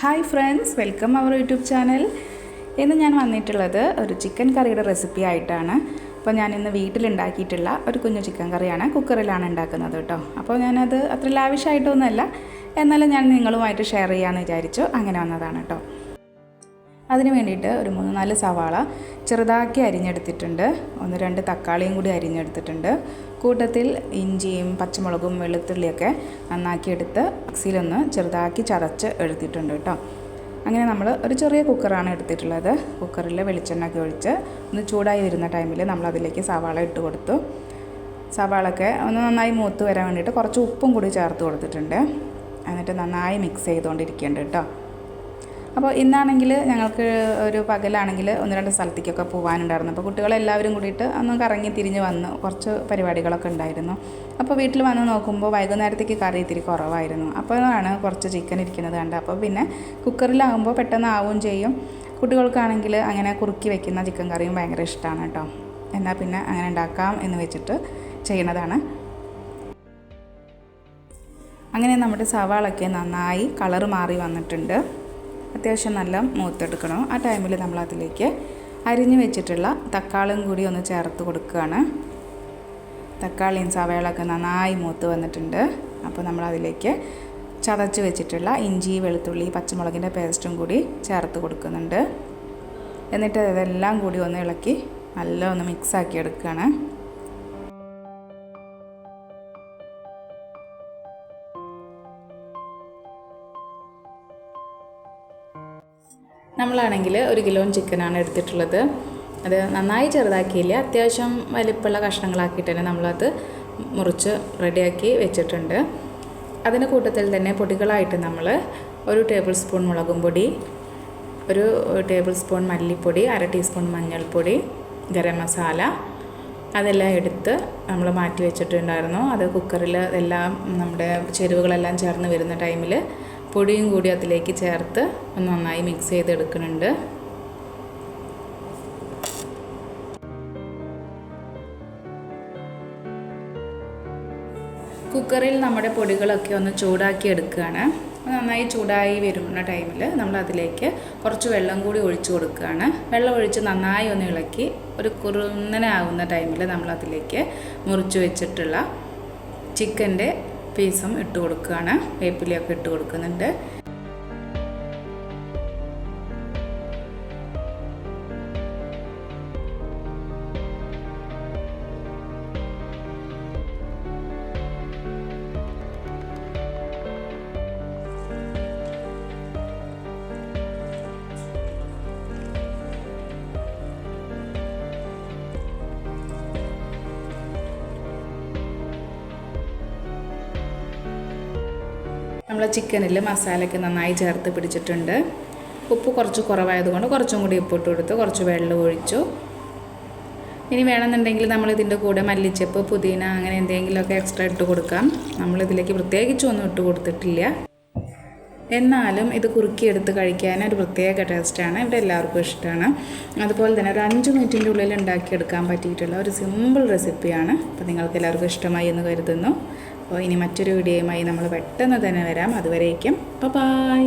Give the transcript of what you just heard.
Hi friends welcome our YouTube channel ഇന്ന് ഞാൻ വന്നിട്ടുള്ളത് ഒരു ചിക്കൻ കറിയുടെ റെസിപ്പി ആയിട്ടാണ്. അപ്പോൾ ഞാൻ ഇന്ന് വീട്ടിലുണ്ടാക്കിയിട്ടുള്ള ഒരു കുഞ്ഞു ചിക്കൻ കറിയാണ് കുക്കറിലാണ് ഉണ്ടാക്കുന്നത് കേട്ടോ. അപ്പോൾ ഞാനത് അത്ര ലാവിഷായിട്ടൊന്നുമല്ല എന്നാലും ഞാൻ നിങ്ങളുമായിട്ട് ഷെയർ ചെയ്യാമെന്ന് വിചാരിച്ചു. അങ്ങനെ വന്നതാണ് കേട്ടോ. അതിന് വേണ്ടിയിട്ട് ഒരു മൂന്ന് നാല് സവാള ചെറുതാക്കി അരിഞ്ഞെടുത്തിട്ടുണ്ട്. ഒന്ന് രണ്ട് തക്കാളിയും കൂടി അരിഞ്ഞെടുത്തിട്ടുണ്ട്. കൂട്ടത്തിൽ ഇഞ്ചിയും പച്ചമുളകും വെളുത്തുള്ളിയൊക്കെ നന്നാക്കി എടുത്ത് മിക്സിയിലൊന്ന് ചെറുതാക്കി ചതച്ച് എടുത്തിട്ടുണ്ട് കേട്ടോ. അങ്ങനെ നമ്മൾ ഒരു ചെറിയ കുക്കറാണ് എടുത്തിട്ടുള്ളത്. കുക്കറിൽ വെളിച്ചെണ്ണ ഒക്കെ ഒഴിച്ച് ഒന്ന് ചൂടായി വരുന്ന ടൈമിൽ നമ്മൾ അതിലേക്ക് സവാള ഇട്ട് കൊടുത്തു. സവാളൊക്കെ ഒന്ന് നന്നായി മൂത്ത് വരാൻ വേണ്ടിയിട്ട് കുറച്ച് ഉപ്പും കൂടി ചേർത്ത് കൊടുത്തിട്ടുണ്ട്. എന്നിട്ട് നന്നായി മിക്സ് ചെയ്തുകൊണ്ടിരിക്കേണ്ടത് കേട്ടോ. അപ്പോൾ ഇന്നാണെങ്കിൽ ഞങ്ങൾക്ക് ഒരു പകലാണെങ്കിൽ ഒന്ന് രണ്ട് സ്ഥലത്തേക്കൊക്കെ പോകാനുണ്ടായിരുന്നു. അപ്പോൾ കുട്ടികളെല്ലാവരും കൂടിയിട്ട് ഒന്ന് കറങ്ങി തിരിഞ്ഞ് വന്നു കുറച്ച് പരിപാടികളൊക്കെ ഉണ്ടായിരുന്നു. അപ്പോൾ വീട്ടിൽ വന്ന് നോക്കുമ്പോൾ വൈകുന്നേരത്തേക്ക് കറി ഇത്തിരി കുറവായിരുന്നു. അപ്പോഴാണ് കുറച്ച് ചിക്കൻ ഇരിക്കുന്നത് കണ്ടത് അപ്പോൾ പിന്നെ കുക്കറിലാകുമ്പോൾ പെട്ടെന്ന് ആവുകയും ചെയ്യും. കുട്ടികൾക്കാണെങ്കിൽ അങ്ങനെ കുറുക്കി വെക്കുന്ന ചിക്കൻ കറിയും ഭയങ്കര ഇഷ്ടമാണ് കേട്ടോ. എന്നാൽ പിന്നെ അങ്ങനെ ഉണ്ടാക്കാം എന്ന് വെച്ചിട്ട് ചെയ്യണതാണ്. അങ്ങനെ നമ്മുടെ സവാളൊക്കെ നന്നായി കളറ് മാറി വന്നിട്ടുണ്ട്. അത്യാവശ്യം നല്ല മൂത്തെടുക്കണം. ആ ടൈമിൽ നമ്മൾ അതിലേക്ക് അരിഞ്ഞു വെച്ചിട്ടുള്ള തക്കാളിയും കൂടി ഒന്ന് ചേർത്ത് കൊടുക്കുകയാണ്. തക്കാളിയും സവേളൊക്കെ നന്നായി മൂത്ത് വന്നിട്ടുണ്ട്. അപ്പോൾ നമ്മൾ അതിലേക്ക് ചതച്ച് വെച്ചിട്ടുള്ള ഇഞ്ചി വെളുത്തുള്ളി പച്ചമുളകിന്റെ പേസ്റ്റും കൂടി ചേർത്ത് കൊടുക്കുന്നുണ്ട്. എന്നിട്ട് ഇതെല്ലാം കൂടി ഒന്ന് ഇളക്കി നല്ല ഒന്ന് മിക്സാക്കി എടുക്കുകയാണ്. നമ്മളാണെങ്കിൽ ഒരു കിലോ ചിക്കനാണ് എടുത്തിട്ടുള്ളത്. അത് നന്നായി ചെറുതാക്കിയില്ല. അത്യാവശ്യം വലിപ്പമുള്ള കഷ്ണങ്ങളാക്കിയിട്ട് തന്നെ നമ്മളത് മുറിച്ച് റെഡിയാക്കി വെച്ചിട്ടുണ്ട്. അതിന് കൂട്ടത്തിൽ തന്നെ പൊടികളായിട്ട് നമ്മൾ ഒരു ടേബിൾ സ്പൂൺ മുളകും പൊടി ഒരു ടേബിൾ സ്പൂൺ മല്ലിപ്പൊടി അര ടീസ്പൂൺ മഞ്ഞൾപ്പൊടി ഗരം മസാല അതെല്ലാം എടുത്ത് നമ്മൾ മാറ്റി വെച്ചിട്ടുണ്ടായിരുന്നു. അത് കുക്കറിൽ എല്ലാം നമ്മുടെ ചേരുവകളെല്ലാം ചേർന്ന് വരുന്ന ടൈമിൽ പൊടിയും കൂടി അതിലേക്ക് ചേർത്ത് ഒന്ന് നന്നായി മിക്സ് ചെയ്തെടുക്കുന്നുണ്ട്. കുക്കറിൽ നമ്മുടെ പൊടികളൊക്കെ ഒന്ന് ചൂടാക്കി എടുക്കുകയാണ്. നന്നായി ചൂടായി വരുന്ന ടൈമിൽ നമ്മൾ അതിലേക്ക് കുറച്ച് വെള്ളം കൂടി ഒഴിച്ചു കൊടുക്കുകയാണ്. വെള്ളം ഒഴിച്ച് നന്നായി ഒന്ന് ഇളക്കി ഒരു കുറുന്നനാവുന്ന ടൈമിൽ നമ്മൾ അതിലേക്ക് മുറിച്ച് വെച്ചിട്ടുള്ള ചിക്കന്റെ പീസും ഇട്ട് കൊടുക്കുകയാണ്. വേപ്പിലയൊക്കെ ഇട്ട് കൊടുക്കുന്നുണ്ട്. നമ്മൾ ചിക്കനിൽ മസാലയൊക്കെ നന്നായി ചേർത്ത് പിടിച്ചിട്ടുണ്ട്. ഉപ്പ് കുറച്ച് കുറവായതുകൊണ്ട് കുറച്ചും കൂടി ഉപ്പിട്ട് കൊടുത്ത്. കുറച്ച് വെള്ളം ഒഴിച്ചു. ഇനി വേണമെന്നുണ്ടെങ്കിൽ നമ്മൾ ഇതിന്റെ കൂടെ മല്ലിച്ചപ്പ് പുതിന അങ്ങനെ എന്തെങ്കിലുമൊക്കെ എക്സ്ട്രാ ഇട്ട് കൊടുക്കാം. നമ്മളിതിലേക്ക് പ്രത്യേകിച്ചൊന്നും ഇട്ട് കൊടുത്തിട്ടില്ല. എന്നാലും ഇത് കുറുക്കിയെടുത്ത് കഴിക്കാൻ ഒരു പ്രത്യേക ടേസ്റ്റാണ് ഇവിടെ എല്ലാവർക്കും ഇഷ്ടമാണ്. അതുപോലെ തന്നെ ഒരു അഞ്ച് മിനിറ്റിന്റെ ഉള്ളിൽ ഉണ്ടാക്കിയെടുക്കാൻ പറ്റിയിട്ടുള്ള ഒരു സിമ്പിൾ റെസിപ്പിയാണ് അപ്പോൾ നിങ്ങൾക്ക് എല്ലാവർക്കും ഇഷ്ടമായി എന്ന് കരുതുന്നു. അപ്പോൾ ഇനി മറ്റൊരു വീഡിയോയുമായി നമ്മൾ പെട്ടെന്ന് തന്നെ വരാം. അതുവരേക്കും. ബൈ